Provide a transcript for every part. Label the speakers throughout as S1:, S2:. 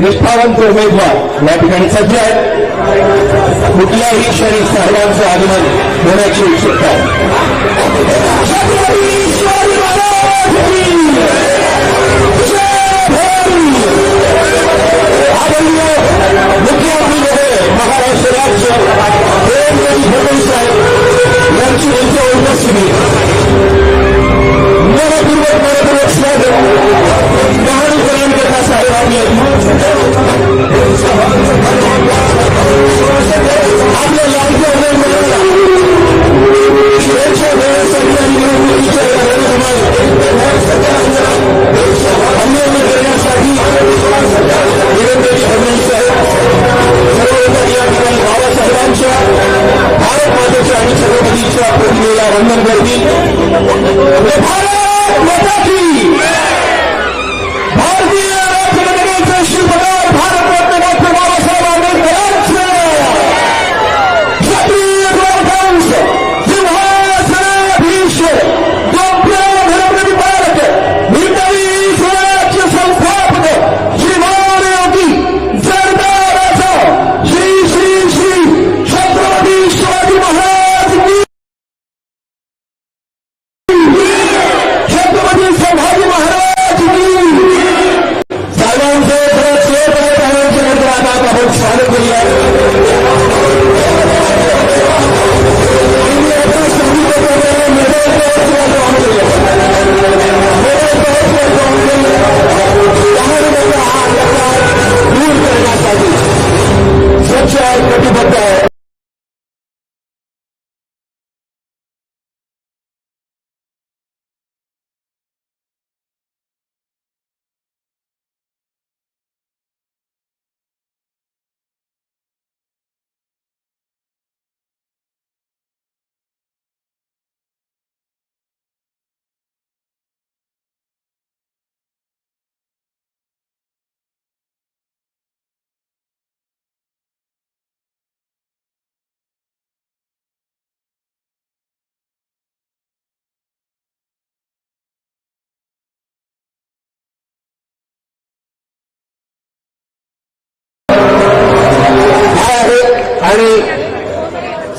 S1: निष्ठावंत उमेदवार या ठिकाणी सज्ज आहेत. कुठल्याही क्षणी सर्वांचं आगमन होण्याची उत्सुकता आहे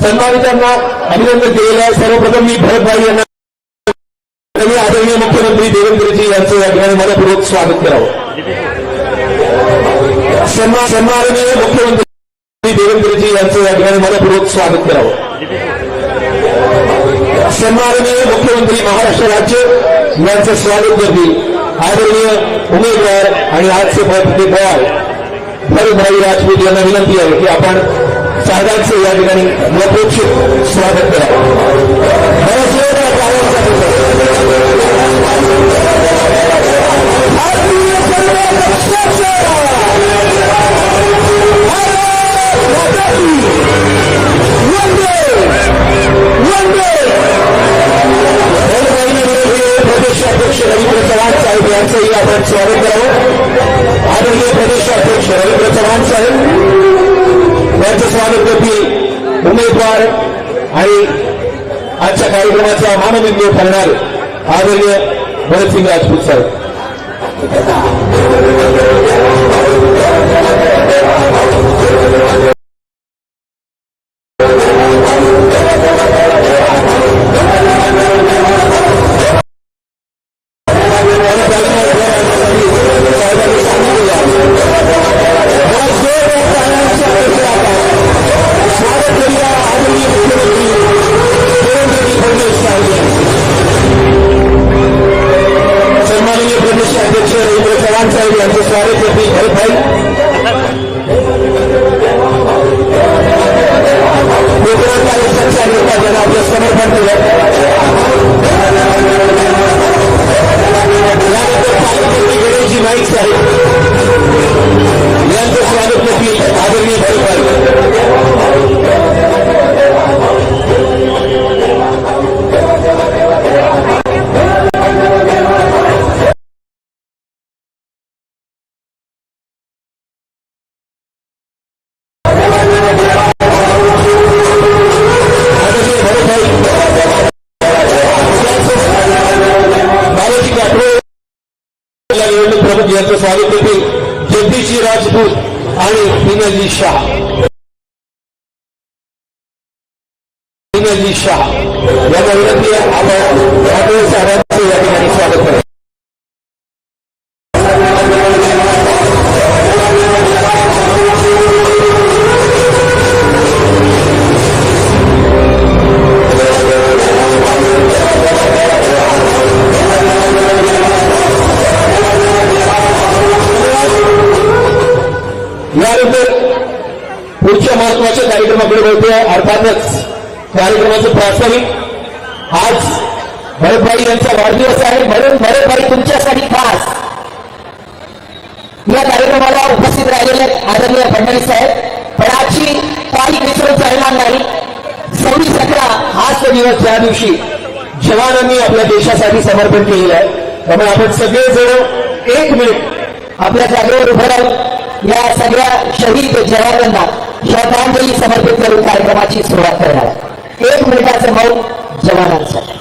S1: सन्मानितांना अभिनंदन केलेलं आहे. सर्वप्रथम मी भरतभाई यांना आदरणीय मुख्यमंत्री देवेंद्रजी यांचं या ठिकाणी मनपूर्वक स्वागत करावं. सन्मान सन्माननीय मुख्यमंत्री देवेंद्रजी यांचं या ठिकाणी मनपूर्वक स्वागत करावं. सन्माननीय मुख्यमंत्री महाराष्ट्र राज्य यांचं स्वागत करतील आदरणीय उमेदवार आणि आजचे पवार भरतभाई राजपूत यांना विनंती आहे की आपण साहेबांचं या ठिकाणी यथोचित स्वागत करा. प्रदेशाध्यक्ष रवींद्र चव्हाण साहेब यांचंही आपण स्वागत करावं. आदरणीय प्रदेशाध्यक्ष रवींद्र चव्हाण साहेब यांचं स्वागत करतील उमेदवार आणि आजच्या कार्यक्रमाचा मानबिंदू ठरणार आदरणीय भरतसिंग राजपूत साहेब. हिनलजी शाह यांना विनंती आहे आपण राठोड साहेबांचं या ठिकाणी जवानांनी आपल्या देशासाठी समर्पण केलेलं आहे त्यामुळे आपण सगळेजण एक मिनिट आपल्या जागेवर उभं राहून या सगळ्या शहीद जवानांना श्रद्धांजली समर्पित करून कार्यक्रमाची सुरुवात करणार आहे. एक मिनिटाचं मौन जवानांसाठी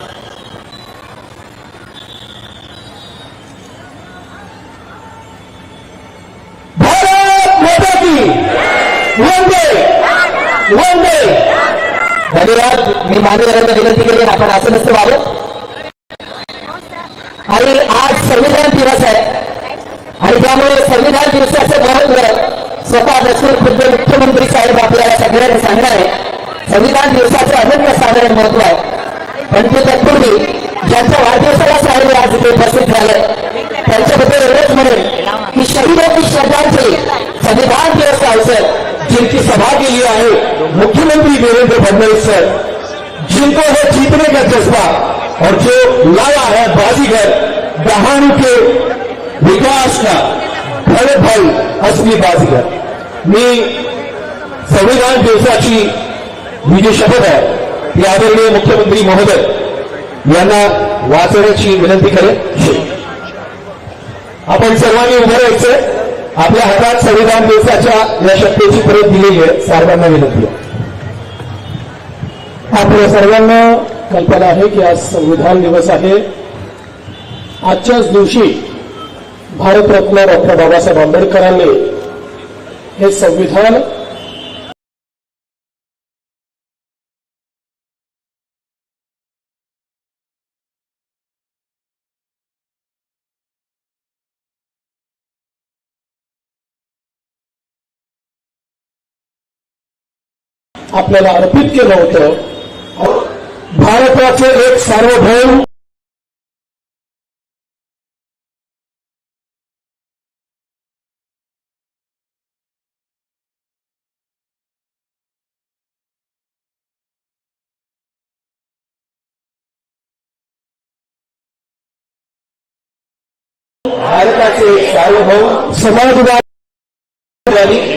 S1: भारत माता की वंदे वंदे धन्यवाद. मी मान्यवरांना विनंती केली आपण असं नसतं व्हावं आणि आज संविधान दिवस आहे. आणि त्यामुळे संविधान दिवसाचं महत्त्व स्वतः दक्षिण खुद्द मुख्यमंत्री साहेब आपल्याला सगळ्यांना सांगणार आहे. संविधान दिवसाचं अनन्य साधारण महत्त्व आहे. पण ते तत्पूर्वी ज्यांच्या वाढदिवसाला साहेब आज इथे उपस्थित झाले त्यांच्याबद्दल एवढंच म्हणेल की शहीदांची श्रद्धांजली संविधान दिवस का अवसर सभा केली आहे मुख्यमंत्री मुख्यमंत्री देवेंद्र फडणवीस सर जिनको है जीतने का जज्बा और जो लाया है बाजीगर दहानू के विकास का भले भाई असली बाजीगर। मी संविधान दिवसाची ही जी शपथ आहे ती आदरणीय मुख्यमंत्री महोदय यांना वाचवण्याची विनंती करेन. आपण सर्वांनी उभं राहायचं. आपल्या हातात संविधान दिवसाच्या या शपथेची परत दिलेली आहे सर्वांना विनंती आहे.
S2: आपल्या सर्वांना कल्पना आहे की आज संविधान दिवस आहे. आजच्याच दिवशी भारतरत्न डॉक्टर बाबासाहेब आंबेडकरांनी हे संविधान आपल्याला अर्पित केलं होतं. भारताचे एक सार्वभौम
S1: भारताचे सार्वभौम
S2: समाजवादी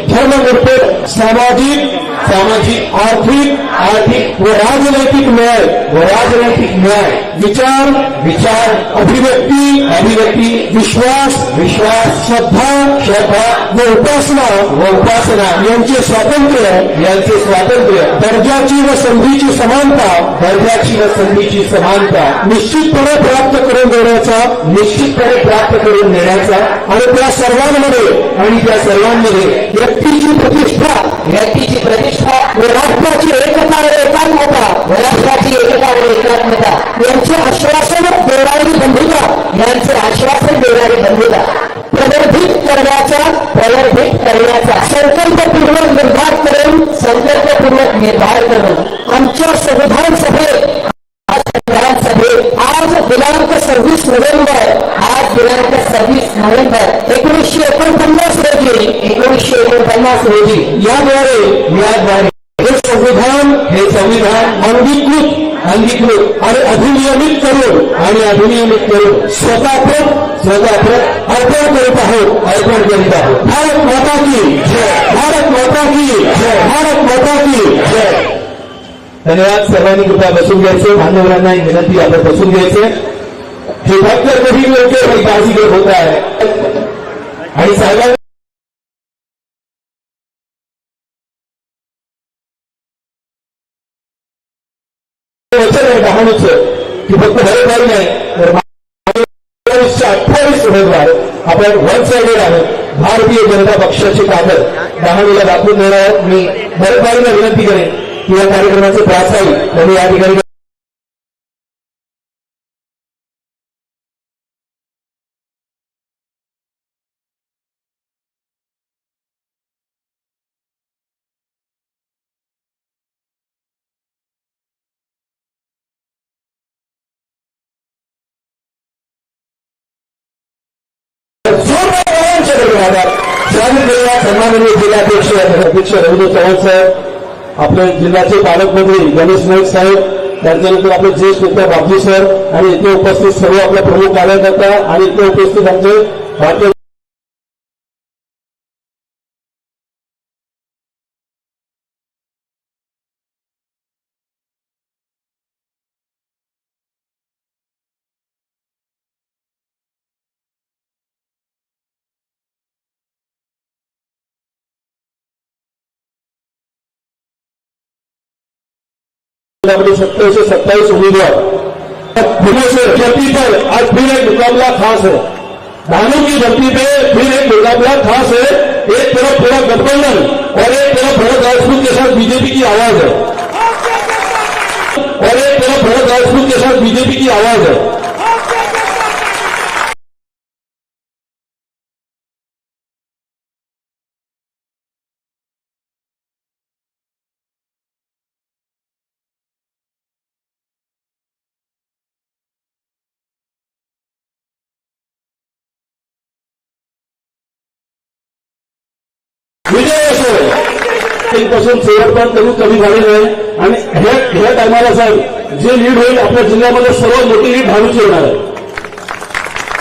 S2: धर्मनिरपेक्ष सामाजिक
S1: सामाजिक
S2: आर्थिक
S1: आर्थिक
S2: व राजनैतिक न्याय
S1: व राजनैतिक न्याय.
S2: विचार
S1: विचार
S2: अभिव्यक्ती
S1: अभिव्यक्ती
S2: विश्वास
S1: विश्वास
S2: श्रद्धा
S1: श्रद्धा
S2: व उपासना
S1: व उपासना
S2: यांचे स्वातंत्र्य
S1: यांचे स्वातंत्र्य.
S2: दर्जाची व संधीची समानता
S1: दर्जाची व संधीची समानता
S2: निश्चितपणे प्राप्त करून देण्याचा
S1: निश्चितपणे प्राप्त करून देण्याचा
S2: आणि त्या सर्वांमध्ये
S1: आणि त्या सर्वांमध्ये
S2: व्यक्तीची प्रतिष्ठा
S1: व्यक्तीची प्रतिष्ठा
S2: राष्ट्राची एकता एकात्मता
S1: राष्ट्राची एकता एकात्मता.
S2: यांचे आश्वासन देणारी बंधुता
S1: यांचे आश्वासन देणारी बंधुता.
S2: प्रवर्धित करण्याचा
S1: प्रवर्धित करण्याचा.
S2: संकल्पपूर्वक निर्धार करून
S1: संकल्पपूर्वक निर्धार करून.
S2: आमच्या संविधान सभेत
S1: विधानसभेत
S2: आज दिनांक सव्वीस नोव्हेंबर
S1: आज दिनांक सव्वीस नोव्हेंबर
S2: एकोणीसशे एकोणपन्नास रोजी
S1: एकोणीसशे एकोणपन्नास रोजी
S2: याद्वारे
S1: याद्वारे
S2: हे संविधान
S1: हे संविधान
S2: अंगीकृत
S1: अंगीकृत
S2: आणि अधिनियमित करून
S1: आणि अधिनियमित करून
S2: स्वतःप्रत
S1: स्वतःप्रत
S2: अर्पण करीत आहोत.
S1: अर्पण करीत आहोत.
S2: भारत माता की
S1: जय.
S2: भारत माता की. भारत माता की
S1: जय. धन्यवाद सर्वांनी कृपया बसून घ्यायचे. मान्यवरांना एक विनंती आपण बसून घ्यायचे. हे फक्त कधी मिळते ही बाजीगर होत आहे आणि साहेबांनी वचन आहे डहाणूचं की फक्त भरतभाई नाही. आपण
S3: वन साइडेड आहोत. भारतीय जनता पक्षाची कागद दहावीला दाखवून देणार मी. बरेचबारीला विनंती करेन की या कार्यक्रमाचे प्रासाई त्यांनी या ठिकाणी अध्यक्ष रवींद्र चव्हाण साहेब आपले जिल्ह्याचे पालकमंत्री गणेश नाईक साहेब त्यांच्यानंतर आपले ज्येष्ठ नेता बाबजी सर आणि इथे उपस्थित सर्व आपल्या प्रमुख कार्यकर्ता आणि इथे उपस्थित आमचे भारतीय जिल्ह्यामध्ये सत्ताईस उम्मीदवार। फिर से धरती पर आज फिर एक मुकाबला खास है। धानों की धरती पे फिर एक मुकाबला खास है। एक तरफ़ पूरा गठबंधन और एक तरफ़ भरत राजपूत के साथ बीजेपी की आवाज़ है। और एक तरफ़ भरत राजपूत के साथ बीजेपी की आवाज़ है। पासून शेवटपर्यंत कधी कमी झाले नाही आणि ह्या ह्या टायमाला साहेब जे लीड होईल आपल्या जिल्ह्यामध्ये सर्वात मोठी लीड भारूची होणार आहे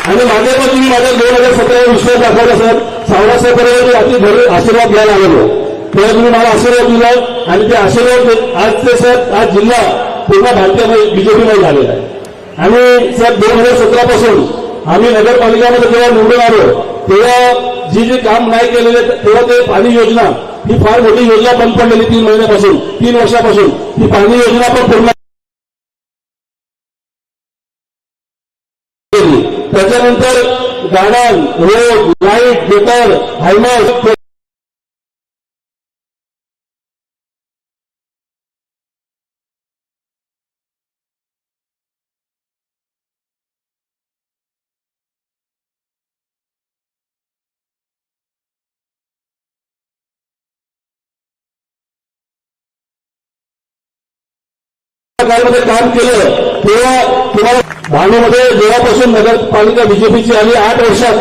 S3: आणि मागे पण तुम्ही माझ्या दोन हजार सतरा विश्वास दाखवला साहेब सावरासाहेबांना मी अति घरी आशीर्वाद घ्यायला आलेलो तेव्हा तुम्ही मला आशीर्वाद दिला आणि ते आशीर्वाद आज ते साहेब आज जिल्हा पूर्ण भारतीय बीजेपीमध्ये झालेला आहे आणि साहेब दोन हजार सतरापासून आम्ही नगरपालिकामध्ये जेव्हा निवडून आलो तेव्हा जी जे काम नाही केलेले तेव्हा ते पाणी योजना ही फार मोठी योजना बंद पडलेली तीन महिन्यापासून तीन वर्षापासून. ही पाणी योजना पण पूर्ण त्याच्यानंतर garden road light meter high mast सरकारमध्ये काम केलं तेव्हा तुम्हाला भांडूमध्ये जेव्हापासून नगरपालिका बीजेपीची आली आठ वर्षात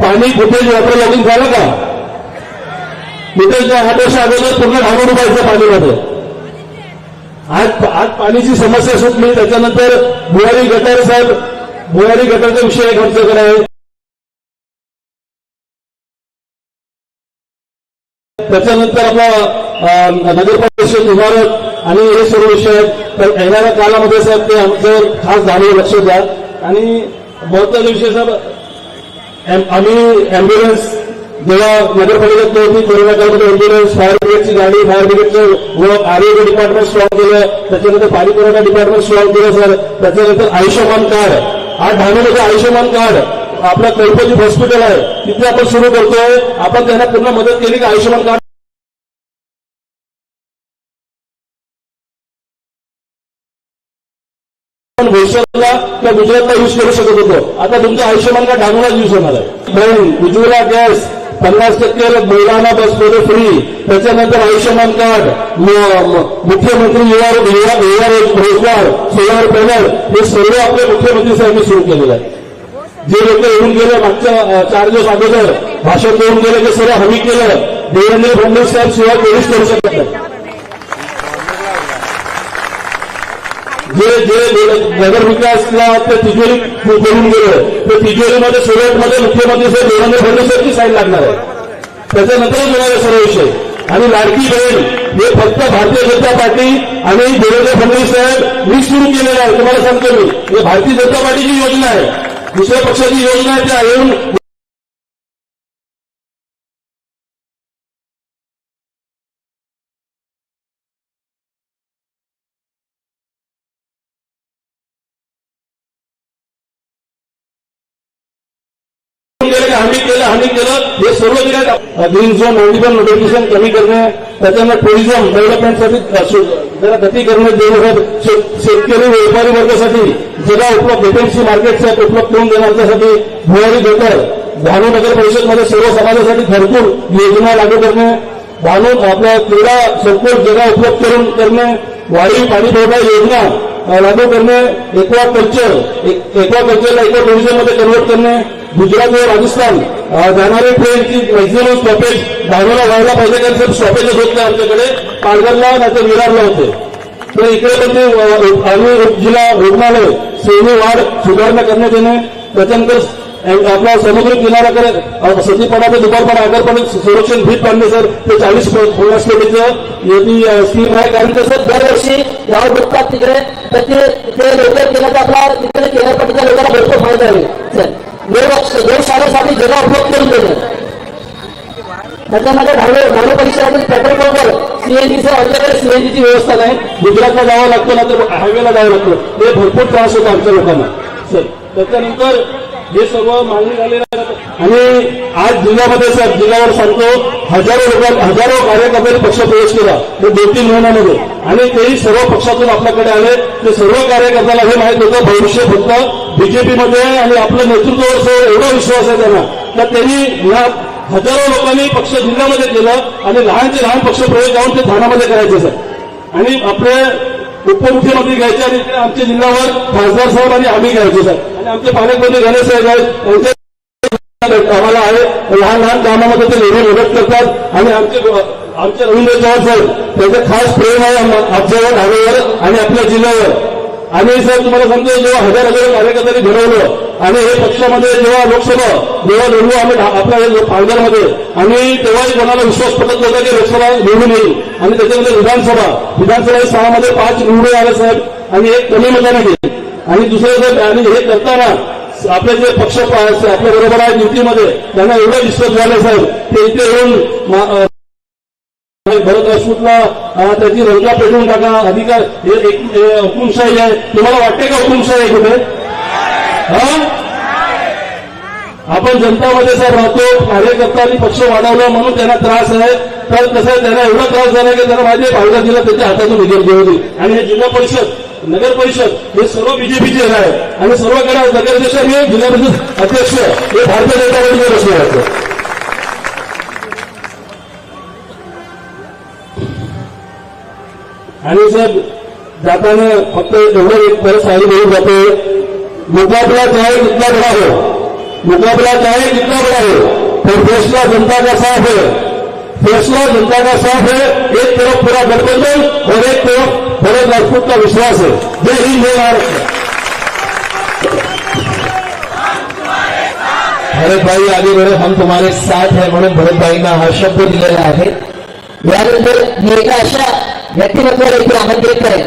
S3: पाणी फुटेज वॉटर लॉगिंग झालं का? फुटेजच्या आठ वर्ष अगोदर पूर्ण भांडून उभायचं पाणीमध्ये. आज आज पाण्याची समस्या सुटली त्याच्यानंतर भुयारी गटार साहेब भुयारी गटारचा विषय खर्च आमच्याकडे आहे. त्याच्यानंतर आपला नगरपालिकेची इमारत आणि हे सर्व विषय तर येणाऱ्या काळामध्ये साहेब ते आमचं खास झाले लक्ष द्या. आणि महत्त्वाचा विषय साहेब आम्ही अँब्युलन्स जेव्हा नगरपालिकेत होती कोरोना काळामध्ये अँब्युलन्स फायर ब्रिगेडची गाडी फायर ब्रिगेडचं व आरोग्य डिपार्टमेंट स्ट्रॉंग केलं त्याच्यानंतर पाणी पुरवठा डिपार्टमेंट स्ट्रॉंग केलं सर त्याच्यानंतर आयुष्यमान कार्ड हा ढाण्यामध्ये आयुष्यमान कार्ड आपलं कल्पजी हॉस्पिटल आहे. तिथे आपण सुरू करतोय. आपण त्यांना पूर्ण मदत केली की आयुष्यमान कार्ड आपण भविष्यातला त्या गुजरातला युज करू शकत होतो. आता तुमचं आयुष्यमान कार्ड ढाणूलाच युज होणार आहे? बहीण उज्ज्वला गॅस पन्नास टक्के महिलांना बसमध्ये फ्री त्याच्यानंतर आयुष्यमान कार्ड मुख्यमंत्री युवा युवा रोजगार सोलार पॅनल हे सर्व आपले मुख्यमंत्री साहेबांनी सुरू केलेलं आहे. जे लोक येऊन गेले मागच्या चार दिवस अगोदर भाषण देऊन गेले ते सर्व हमी केलं. देवेंद्र फडणवीस साहेब शिवाय कोणीच करू शकत नाही. जे जे नगर विकासला ते तिजोरी करून गेलं. ते तिजोरीमध्ये सुरतमध्ये मुख्यमंत्री साहेब देवेंद्र फडणवीसांची साईन लागणार आहे. त्याच्यानंतरच होणार आहे सर्व विषय. आणि लाडकी बहीण हे फक्त भारतीय जनता पार्टी आणि देवेंद्र फडणवीस साहेब मी सुरू केलेलं आहे. तुम्हाला सांगतो मी. हे भारतीय जनता पार्टीची योजना आहे. दुसऱ्या पक्षाची योजना आहे त्या येऊन आम्ही केलं आम्ही केलं. हे सर्व जे ग्रीन झोन मल्टिपल नोटिफिकेशन कमी करणे त्याच्यामुळे टुरिझम डेव्हलपमेंटसाठी जरा गती करणे देऊन शेतकरी व्यापारी वर्गासाठी जगा उपलब्ध एपीएमसी मार्केटसाठी उपलब्ध करून देण्यासाठी भुयारी बेकर भानू नगर परिषदमध्ये सर्व समाजासाठी भरपूर योजना लागू करणे भानू आपल्या क्रीडा संकुल जगा उपलब्ध करून करणे वाढीव पाणी पुरवठा योजना लागू करणे एक्वा कल्चर एक्वा कल्चरला एक्वा टुरिझममध्ये कन्वर्ट करणे गुजरात व राजस्थान जाणारे ट्रेनची मॅक्झिमम स्टॉपेज धावण्याला व्हायला पाहिजे कारण सर स्टॉपेजच होत नाही आमच्याकडे. पालघरला नाहीतर विरारला होते. तर इकडे पण ते अ, आम्ही जिल्हा रुग्णालय सेवी वाढ सुधारणा करण्यात येणे त्याच्यानंतर आपला समुद्र किनाऱ्याकडे अ, दुपारपणा आगरपणे संरक्षण भीत बांधणे सर. ते चाळीस पन्नास कोटीचं स्कीम आहे. कारण कसं
S2: दरवर्षी गाव दुखतात तिकडे. तर ते ते लोक केलं तर आपला तिकडे केल्यापट्टीच्या लोकांना भरपूर फायदा होईल. चल. गोशाळेसाठी जगा उपयोग करून देणं त्याच्यामध्ये धावणे धावणे परिसरातील पेट्रोल पंपवर सीएनजीचं आमच्याकडे सीएनजीची व्यवस्था नाही.
S3: गुजरातला जावं लागतं ना तर हायवेला जावं लागतं. हे भरपूर त्रास होतो आमच्या लोकांना. सर त्याच्यानंतर हे सर्व मागणी झालेलं आणि आज जिल्ह्यामध्ये सर जिल्ह्यावर सांगतो हजारो लोक हजारो कार्यकर्त्यांनी पक्ष प्रवेश केला. ते दोन तीन महिन्यामध्ये. आणि तेही सर्व पक्षातून आपल्याकडे आले. ते सर्व कार्यकर्त्याला हे माहीत होतं भविष्य फक्त बीजेपीमध्ये आहे आणि आपलं नेतृत्वावर सर एवढा विश्वास आहे त्यांना. तर त्यांनी या हजारो लोकांनी पक्ष जिल्ह्यामध्ये केलं आणि लहानचे लहान पक्ष प्रवेश जाऊन ते ठाण्यामध्ये करायचे सर. आणि आपले उपमुख्यमंत्री घ्यायचे आणि आमच्या जिल्ह्यावर खासदार साहेब आणि आम्ही घ्यायचे सर. आणि आमचे पालकमंत्री गणेश साहेब आहेत आम्हाला आहे. लहान लहान कामामध्ये ते नेहमी मदत करतात. आणि आमचे आमचे रवींद्र चव्हाण साहेब त्यांचं खास प्रेम आहे आमच्यावर ठाण्यावर आणि आपल्या जिल्ह्यावर. आणि सर तुम्हाला सांगतो जेव्हा हजार हजार कार्यकर्त्यांनी घडवलं आणि हे पक्षामध्ये जेव्हा लोकसभा जेव्हा निवडू आम्ही आपल्या हे पालघरमध्ये आणि तेव्हाही कोणाला विश्वास पटत नव्हता की लोकसभा निवडून येईल. आणि त्याच्यामध्ये विधानसभा विधानसभा सहामध्ये पाच निवडून आले साहेब आणि एक कमी मताने गेले आणि दुसरं जर आणि हे करताना आपले जे पक्ष आपल्या बरोबर आहेत युतीमध्ये त्यांना एवढं डिस्टर्ब झालं साहेब. ते इथे येऊन भरत राजपूतला त्याची रंगा पेटवून टाका. अधिकार हुकुमशाही आहे. तुम्हाला वाटते का हुकुमशाही आहे कुठे? हा? आपण जनतामध्ये सर राहतो कार्यकर्त्यांनी पक्ष वाढवला म्हणून त्यांना त्रास आहे. तर कसं त्यांना एवढा त्रास झाला की त्यांना माहिती आहे दिला त्याच्या हातातून निघेल गेली आणि हे जिल्हा परिषद नगर परिषद हे सर्व बीजेपीचे आहे आणि सर्व सर्वकडे नगराध्यक्ष हे जिल्हा परिषद अध्यक्ष हे भारतीय जनता पार्टीचे बसले आहेत. आणि सर जाताना फक्त एवढं एक परत सारी बोलून जाते मुकाबला चाहे कितना बड़ा हो मुकाबला चाहे कितना बड़ा हो पर फैसला जनता का साफ है फैसला जनता का साफ है एक तरफ पूरा गठबंधन और एक तरफ भरत राजपूत का विश्वास है। जय हिंद, जय भारत।
S1: भरत भाई, आगे बढ़े। हम तुम्हारे साथ है। म्हणून भरत भाईंना हा शब्द दिलेला आहे
S2: यानंतर मी एका अशा व्यक्तिमत्वाला इथे आमंत्रित करेन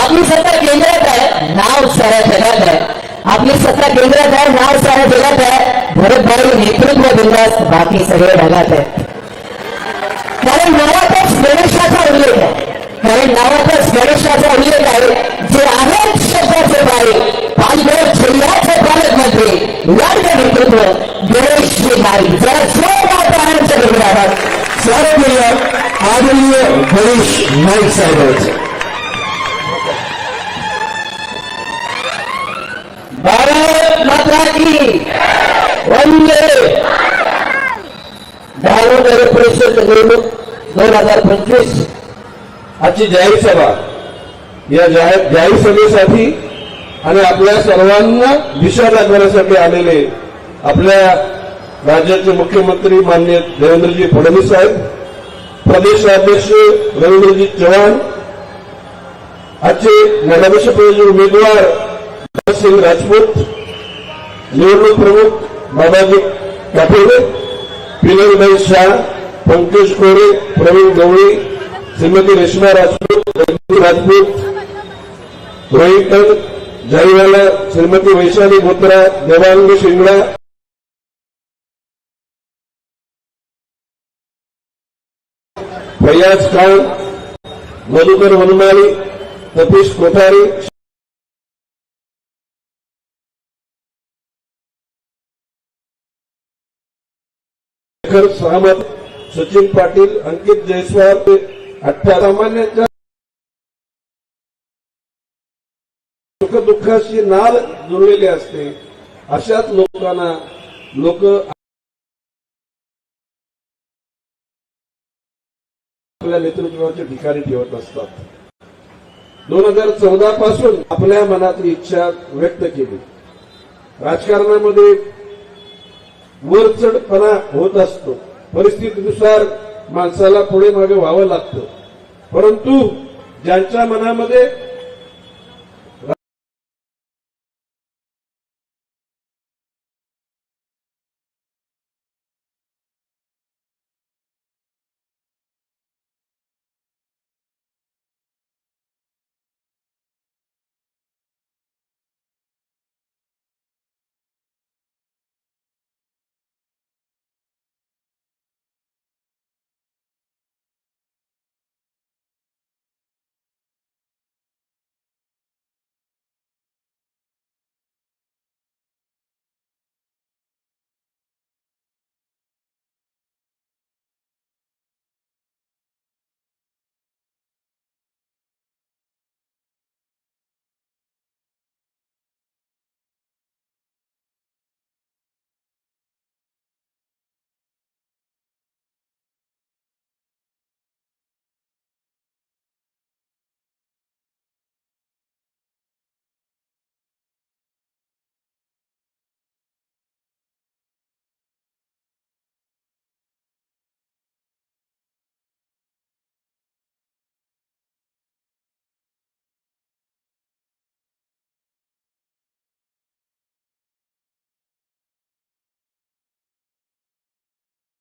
S2: आपली सत्ता केंद्रात आहे नाव साऱ्या जगात आहे आपली सत्ता केंद्रात आहे नाव साऱ्या जगात आहे भरत भाई, नेतृत्व दिवस बाकी सगळे ढगात आहे कारण नावातच गणेशाचा उल्लेख आहे कारण नावातच गणेशाचा उल्लेख आहे. जे आहेत शब्दाचे पाय पालघर जिल्ह्याचे पालकमंत्री वर्ग नेतृत्व गणेश नाईक जरा जोरदार प्राण्यांच्या गजरात
S1: स्वागत करूया आदरणीय गणेश नाईक साहेब
S2: भारत माता की. वंदे. दहावं नगर परिषद निवडणूक दोन हजार पंचवीस.
S3: आजची जाहीर सभा. या जाहीर जाहीर सभेसाठी आणि आपल्या सर्वांना दिशा दाखवण्यासाठी आलेले आपल्या राज्याचे मुख्यमंत्री मान्य देवेंद्रजी फडणवीस साहेब प्रदेशाध्यक्ष रवींद्रजी चव्हाण आजचे नगराध्यक्ष उमेदवार भगतसिंग राजपूत निवडणूक प्रमुख बाबाजी काठोडे विनयभाई शाह पंकज कोरे प्रवीण गवळी श्रीमती रेश्मा राजपूत रजनी राजपूत रोहित जाईवाला श्रीमती वैशाली बोत्रा देवांग शिंगडा फैयाज खान मधुकर वनमाली सतीश कोठारी
S4: शेखर सहमत सचिन पाटील अंकित जयस्वाल अठ्ठ्या सामान्यांच्या सुखदुःखाशी नाल जुळलेली असते. अशाच लोकांना लोक आपल्या नेतृत्वाच्या ठिकाणी ठेवत असतात. दोन हजार चौदा पासून आपल्या मनातली इच्छा व्यक्त केली. राजकारणामध्ये वरचढपणा होत असतो. परिस्थितीनुसार माणसाला पुढे मागे व्हावं लागतं. परंतु ज्यांच्या मनामध्ये